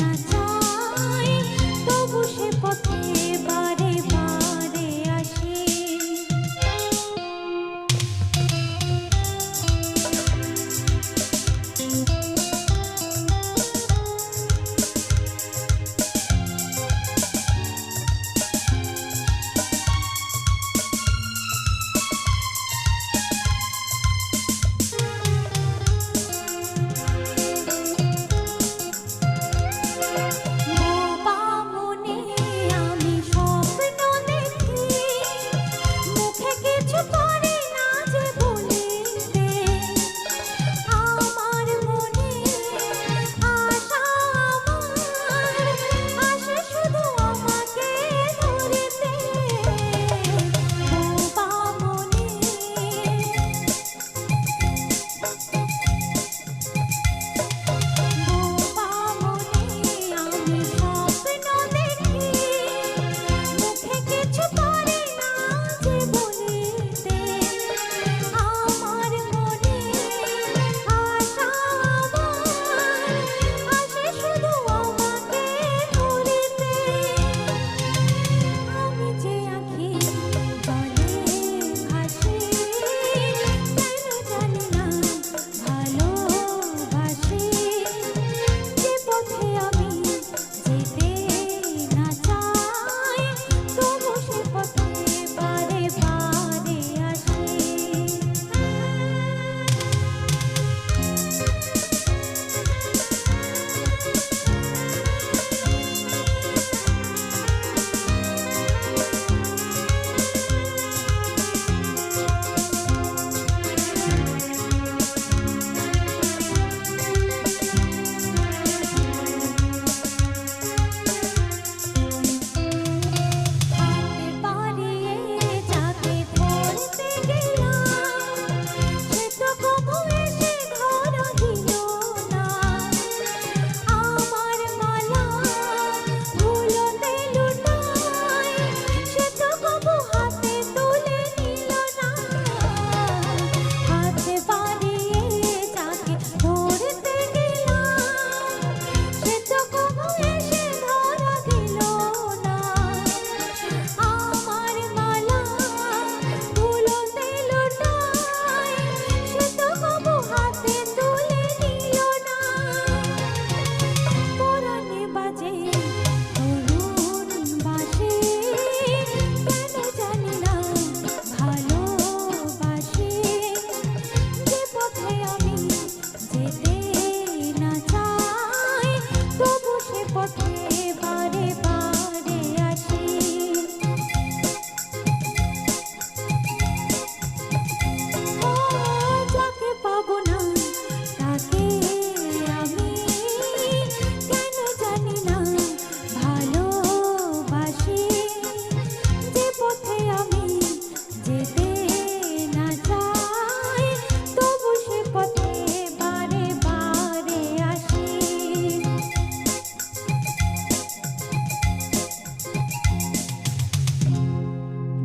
Nasa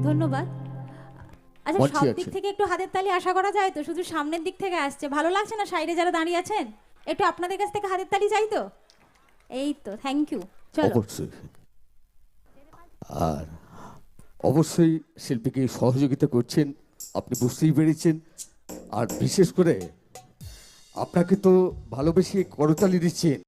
ধন্যবাদ। আচ্ছা সব দিক থেকে একটু হাতের তালি আশা করা যায় তো? শুধু সামনের দিক থেকে আসছে। ভালো লাগছে না সাইডে যারা দাঁড়িয়ে আছেন? একটু আপনাদের কাছ থেকে হাতের তালি চাই তো? এই তো থ্যাংক ইউ চলো। অবশ্যই। আর অবশ্যই শিল্পীকে সহযোগিতা করছেন আপনি বুঝতেই পেরেছেন। আর বিশেষ করে আপনাকে তো ভালোবেসে করতালি দিচ্ছেন।